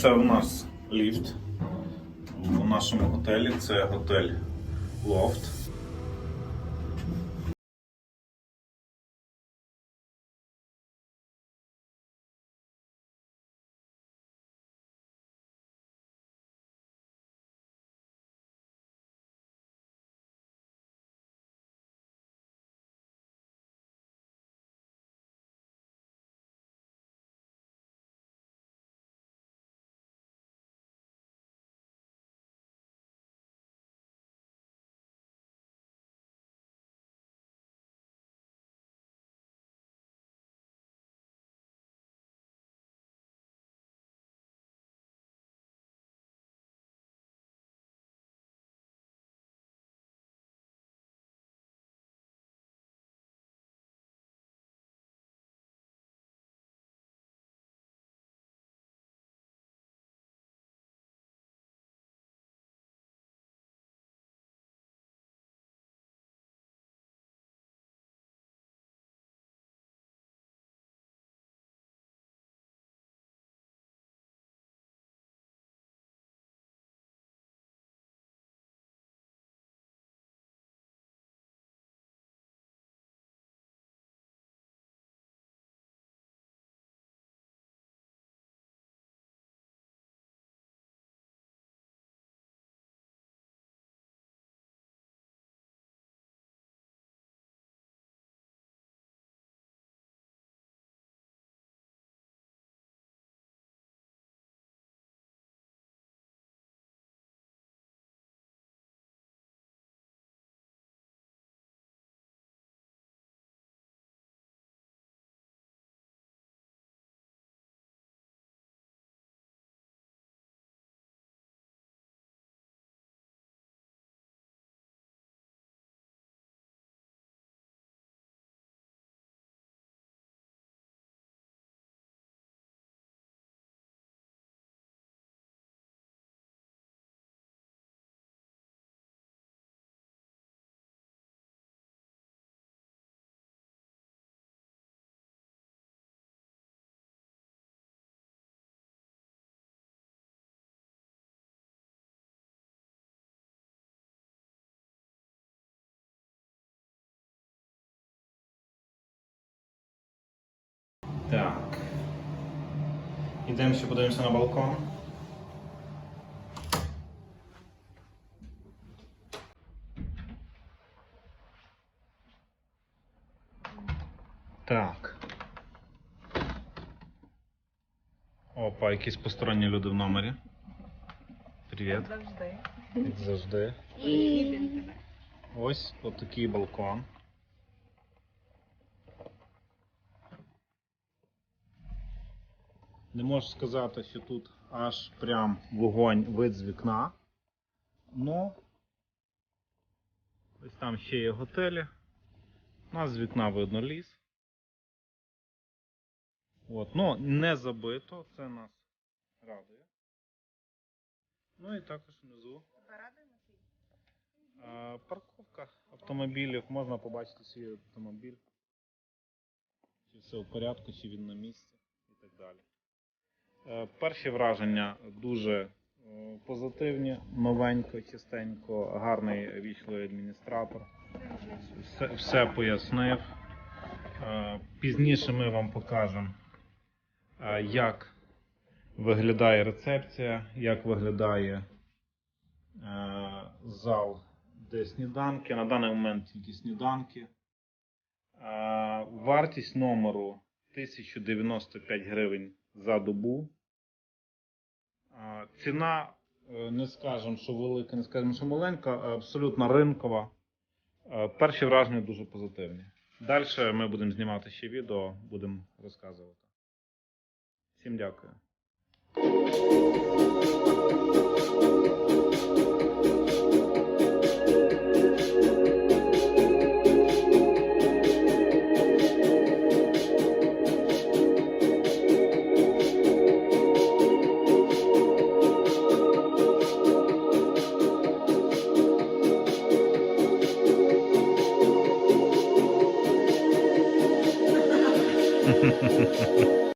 Це у нас ліфт у нашому готелі. Це готель Лофт. Так. Ідемо ще подивимося на балкон. Так. Опа, якісь посторонні люди в номері. Привіт. Завжди. Завжди. Ось отакий балкон. Не можу сказати, що тут аж прям вогонь вид з вікна. Ну, ось там ще є готелі. У нас з вікна видно ліс. От, ну, не забито, це нас радує. Ну і також внизу Парковка автомобілів, можна побачити свій автомобіль. Чи все в порядку, чи він на місці і так далі. Е, Перші враження дуже е, позитивні, новенько, чистенько, гарний вічливий адміністратор. Все, все пояснив. Е, Пізніше ми вам покажемо, як виглядає рецепція, як виглядає зал де сніданки. На даний момент тільки сніданки. Вартість номеру 1095 гривень за добу. Ціна, е, не скажемо, що велика, не скажемо, що маленька, абсолютно ринкова. Е, Перші враження дуже позитивні. Далі ми будемо знімати ще відео, будемо розказувати. Всім дякую. ha